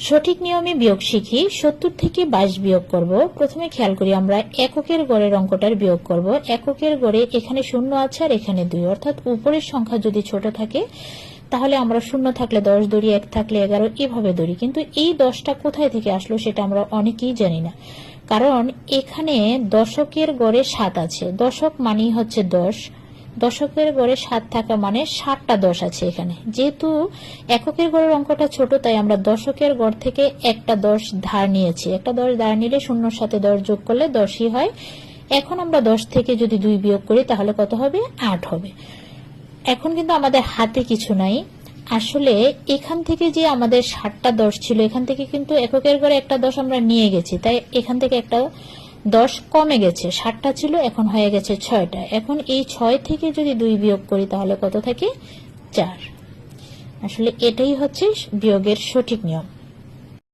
সঠিক নিয়মে বিয়োগ শিখি, সত্তর থেকে বাইশ বিয়োগ করব। প্রথমে খেয়াল করি আমরা এককের গড়ের অঙ্কটার বিয়োগ করব। এককের গড়ে এখানে শূন্য আছে আর এখানে দুই। অর্থাৎ উপরের সংখ্যা যদি ছোট থাকে, তাহলে আমরা শূন্য থাকলে দশ দড়ি এক থাকলে এগারো, এভাবে দড়ি কিন্তু এই দশটা কোথায় থেকে আসলো সেটা আমরা অনেকেই জানি না। কারণ এখানে দশকের গড়ে সাত আছে। দশক মানেই হচ্ছে দশ। দশকের গড়ে সাত থাকা মানে ষাটটা দশ আছে এখানে। যেহেতু এককের গড়ের অঙ্কটা ছোট, তাই আমরা দশকের গড় থেকে একটা দশ ধার নিয়েছি। একটা দশ ধার নিলে শূন্যর সাথে দশ যোগ করলে দশই হয়। এখন আমরা দশ থেকে যদি দুই বিয়োগ করি, তাহলে কত হবে? আট হবে। এখন কিন্তু আমাদের হাতে কিছু নাই। আসলে এখান থেকে যে আমাদের ষাটটা দশ ছিল, এখান থেকে কিন্তু এককের ঘরে একটা দশ আমরা নিয়ে গেছি। তাই এখান থেকে একটা দশ কমে গেছে ষাটটা ছিল, এখন হয়ে গেছে ছয়টা। এখন এই ছয় থেকে যদি দুই বিয়োগ করি, তাহলে কত থাকে? চার। আসলে এটাই হচ্ছে বিয়োগের সঠিক নিয়ম।